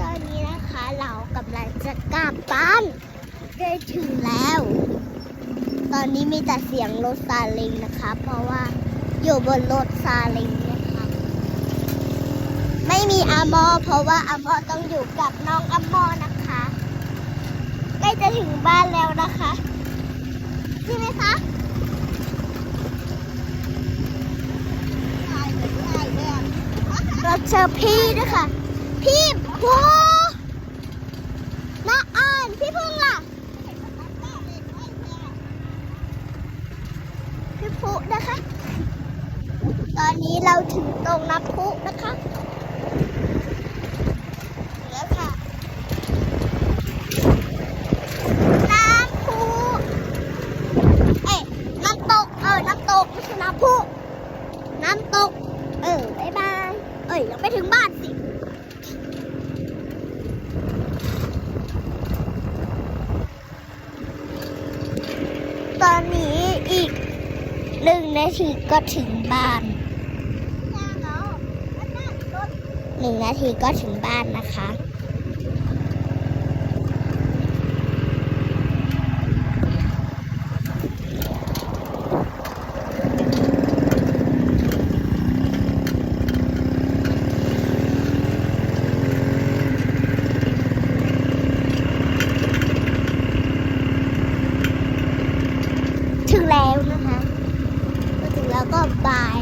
ตอนนี้นะคะเรากำลังจะกลับบ้านได้ถึงแล้ว ตอนนี้มีแต่เสียงรถซาเล้งนะคะ เพราะว่าอยู่บนรถซาเล้งนะคะ ไม่มีอามอ เพราะว่าอามอต้องอยู่กับน้องอามอนะคะใกล้จะถึงบ้านแล้วนะคะใช่ไหมคะเราเจอพี่ด้วยค่ะ พี่พูน้าอ่านพี่พึ่งล่ะ พี่พุนะคะ ตอนนี้เราถึงตรงน้ำพุนะคะถึงแล้วค่ะน้ำพุเอ้ยน้ำตก เออ น้ำตกไม่ใช่น้ำพุน้ำตก เออ บ๊ายบาย เอ้ย ยังไม่ถึงบ้านสิ ตอนนี้อีกหนึ่งนาทีก็ถึงบ้านหนึ่งนาทีก็ถึงบ้านนะคะ แล้วก็บาย